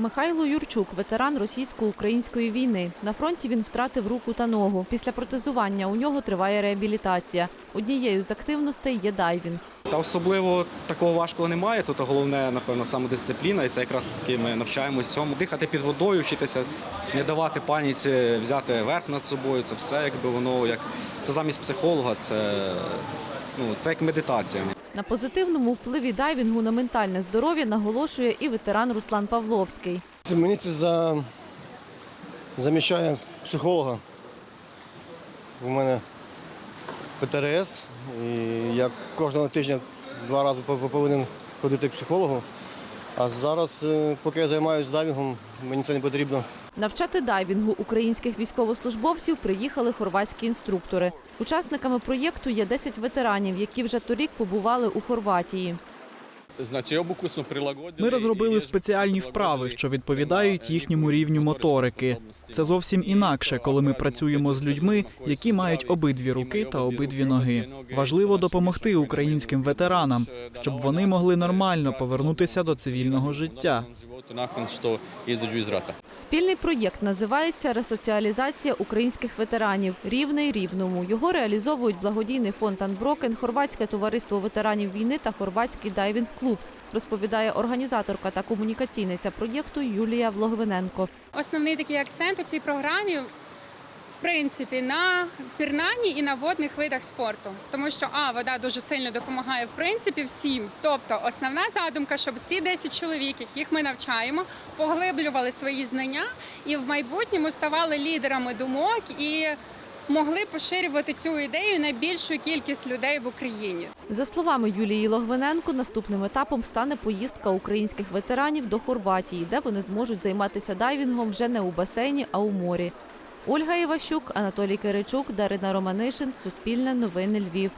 Михайло Юрчук, ветеран російсько-української війни. На фронті він втратив руку та ногу. Після протезування у нього триває реабілітація. Однією з активностей є дайвінг. Та особливо такого важкого немає. Тут головне, напевно, самодисципліна, і це якраз таки ми навчаємось цьому. Дихати під водою, вчитися, не давати паніці, взяти верх над собою. Це все якби воно як це замість психолога, це, ну, це як медитація. На позитивному впливі дайвінгу на ментальне здоров'я наголошує і ветеран Руслан Павловський. Мені це за... заміщає психолога. У мене ПТРС, і я кожного тижня два рази повинен ходити к психологу. А зараз, е, поки я займаюся дайвінгом, мені це не потрібно. Навчати дайвінгу українських військовослужбовців приїхали хорватські інструктори. Учасниками проєкту є 10 ветеранів, які вже торік побували у Хорватії. Ми розробили спеціальні вправи, що відповідають їхньому рівню моторики. Це зовсім інакше, коли ми працюємо з людьми, які мають обидві руки та обидві ноги. Важливо допомогти українським ветеранам, щоб вони могли нормально повернутися до цивільного життя. Спільний проєкт називається Ресоціалізація українських ветеранів Рівний рівному. Його реалізовують благодійний фонд Анброкен, Хорватське товариство ветеранів війни та Хорватський дайвінг клуб. Розповідає організаторка та комунікаційниця проєкту Юлія Влогвиненко. Основний такий акцент у цій програмі. В принципі, на пірнанні і на водних видах спорту, тому що а вода дуже сильно допомагає в принципі всім. Тобто, основна задумка, щоб ці 10 чоловік, яких ми навчаємо, поглиблювали свої знання і в майбутньому ставали лідерами думок і могли поширювати цю ідею на більшу кількість людей в Україні. За словами Юлії Логвиненко, наступним етапом стане поїздка українських ветеранів до Хорватії, де вони зможуть займатися дайвінгом вже не у басейні, а у морі. Ольга Іващук, Анатолій Киричук, Дарина Романишин, Суспільне новини Львів.